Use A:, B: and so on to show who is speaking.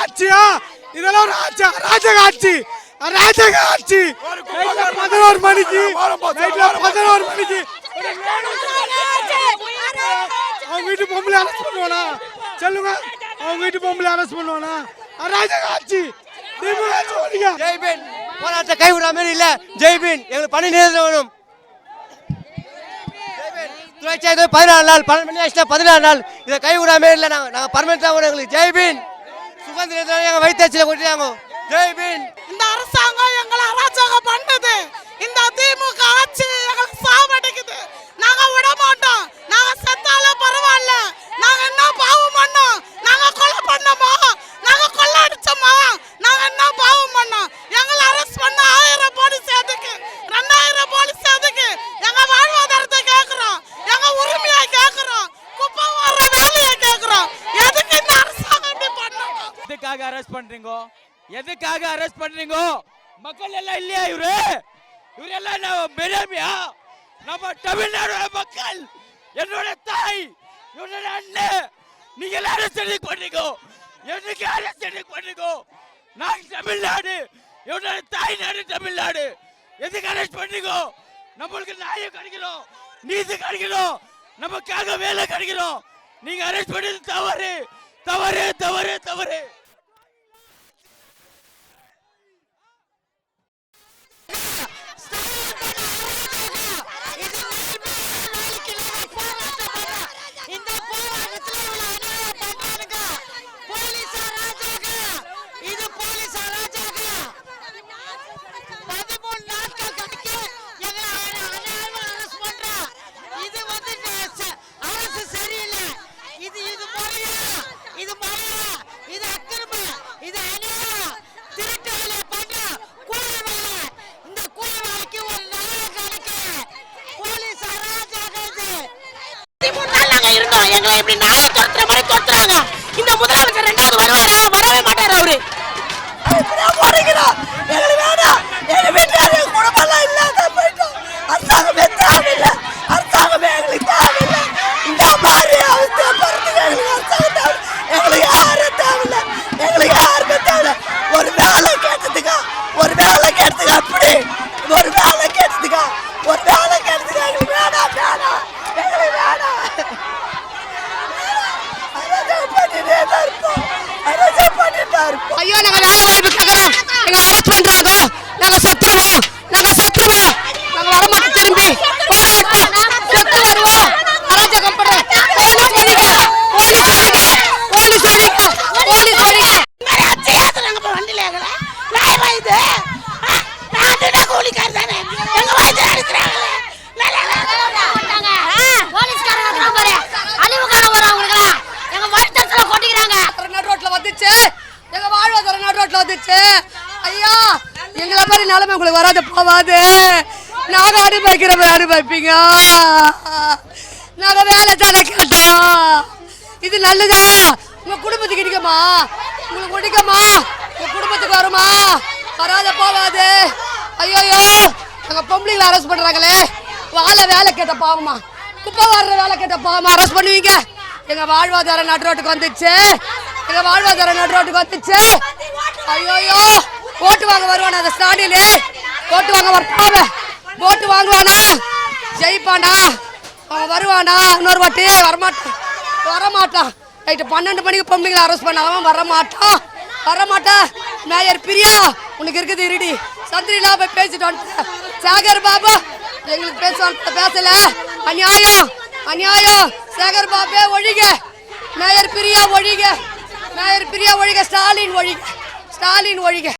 A: ஆட்சியா? இதெல்லாம் ஒரு ஆட்சி அராஜக ஆட்சி அராஜக ஆட்சி பதினோரு மணிக்கு. நைட்ல பதினோரு மணிக்கு. அவங்க வீட்டு பொம்பளை அரெஸ்ட் பண்ணுவானா? சொல்லுங்க. அவங்க வீட்டு பொம்பளை அரெஸ்ட் பண்ணுவானா? அராஜக ஆட்சி
B: ஜெய்பீன் கைவிடுற மாதிரி இல்ல. ஜெய்பீன் எங்களுக்கு பணி நிறுத்த வேணும். பதினாலு நாள். பன்னெண்டு மணி ஆச்சுன்னா பதினாலு நாள். இதை கைவிடுற மாதிரி இல்லை. நாங்கள் நாங்கள் பர்மனெண்ட்டாக வேணும் எங்களுக்கு. ஜெய்பீன் சுதந்திரத்தை எங்கள் வைத்தாச்சியில் கொட்டிட்டாங்க. ஜெய்பீன்
C: இந்த அரசாங்கம் எங்களை அராஜகம் பண்ணுது இந்த திமுக ஆட்சி எங்களை சாவடிக்குது நாங்க விட மாட்டோம் நாங்க செத்தாலும் பரவாயில்ல நாங்க என்ன பாவம் பண்ணோம் நாங்க கொலை பண்ணோமா நாங்க கொள்ள அடிச்சோமா நாங்க என்ன பாவம் பண்ணோம் எங்களை அரெஸ்ட் பண்ண ஆயிரம் போலீஸ் எதுக்கு ரெண்டாயிரம் போலீஸ் எதுக்கு எங்க வாழ்வாதாரத்தை கேக்குறோம் எங்க உரிமையை கேக்குறோம் குப்பை வர்ற வேலையை கேக்குறோம் எதுக்கு இந்த அரசாங்கம் இப்படி பண்ணணும்
D: எதுக்காக அரெஸ்ட் பண்றீங்க? எதுக்காக அரெஸ்ட் பண்றீங்க? மக்கள் எல்லாம் இல்லையா இவரு? இவரு எல்லாம் நம்ம பெருமையா? நம்ம தமிழ்நாடு மக்கள் என்னோட தாய் என்னோட அண்ணன் நீங்க எல்லாம் அரசு பண்ணிக்கோ எதுக்கு அரசு பண்ணிக்கோ நான் தமிழ்நாடு என்னோட தாய் நாடு தமிழ்நாடு. எதுக்கு அரெஸ்ட் பண்ணிக்கோ நம்மளுக்கு நியாயம் கிடைக்கணும் நீதி கிடைக்கணும் நமக்காக வேலை கிடைக்கணும். நீங்க அரெஸ்ட் பண்ணது தவறு தவறு தவறு தவறு.
C: இருந்தோம். எங்களை எப்படி நாயா துரத்துற மாதிரி துரத்துறாங்க. இந்த முதலமைச்சர் ரெண்டாவது வருவார் வரவே மாட்டாரு அவரு இப்படியே போறீங்களா? எங்களுக்கு வேணாம். எங்க வீட்டுல எங்க குடும்பம்லாம் இல்லாத போயிட்டோம். அரசாங்கமே தேவையில்லை. அரசாங்கமே எங்களுக்கு தேவையில்லை. இந்த மாதிரி அவஸ்தைப்படுறதுக்கு எங்களுக்கு அரசாங்கம் தேவை. எங்களுக்கு யாரும் தேவையில்லை. எங்களுக்கு யாருமே தேவையில்லை. ஒரு வேலை கேட்டதுக்கா ஒரு வேலை கேட்டதுக்கு அப்படி ஒரு வேலை கேட்டதுக்கா ஒரு வேலை கேட்டதுக்கு எங்களுக்கு வேணாம் வேணாம் எங்களுக்கு வேணாம் அரசாங்கம் பண்ணிட்டே தான் இருப்போம் அரசாங்கம் பண்ணிட்டு தான் இருப்போம்
E: ஐயோ நாங்க வேலை வாய்ப்பு கேட்கறோம் எங்க அரெஸ்ட் பண்றாங்க நாங்க செத்துருவோம். நாங்க செத்துருவோம். நாங்க வரமாட்டோம் திரும்பி. மாதிரி நிலைமை உங்களுக்கு வராது போவாது. நாங்க அனுபவிக்கிற மாதிரி அனுபவிப்பீங்க நாங்க வேலை தானே கேட்டோம். இது நல்லதா? உங்க குடும்பத்துக்கு இடிக்குமா? உங்களுக்கு ஒடிக்குமா உங்க குடும்பத்துக்கு வருமா? வராத போவாது. ஐயோயோ எங்கள் பொம்பளைங்களை அரெஸ்ட் பண்றாங்களே. வாழ வேலை கேட்ட பாவமா? குப்பை வர்ற வேலை கேட்ட பாவமா? அரெஸ்ட் பண்ணுவீங்க? எங்க வாழ்வாதாரம் நடுரோட்டுக்கு வந்துச்சு. எங்க வாழ்வாதாரம் நடுரோட்டுக்கு வந்துச்சு. ஐயோயோ ஓட்டு வாங்க வருவானா? அந்த ஸ்டாலினு ஓட்டு வாங்க வரப்பாவ ஓட்டு வாங்குவானா? ஜெயிப்பானா அவன் வருவானா இன்னொரு வாட்டி வரமாட்டான். வரமாட்டான். நைட்டு பன்னெண்டு மணிக்கு பொம்பளைங்களை அரெஸ்ட் பண்ணாலும் வரமாட்டான். வரமாட்டான் மேயர் பிரியா உனக்கு இருக்குது இருடி. சந்திரிலா போய் பேசிட்டு வந்துட்டேன் சேகர் பாபு எங்களுக்கு பேசுவான் பேசல. அநியாயம். அநியாயம். சேகர் பாபே ஒழிக. மேயர் பிரியா ஒழிக. மேயர் பிரியா ஒழிக. ஸ்டாலின் ஒழிக. ஸ்டாலின் ஒழிக.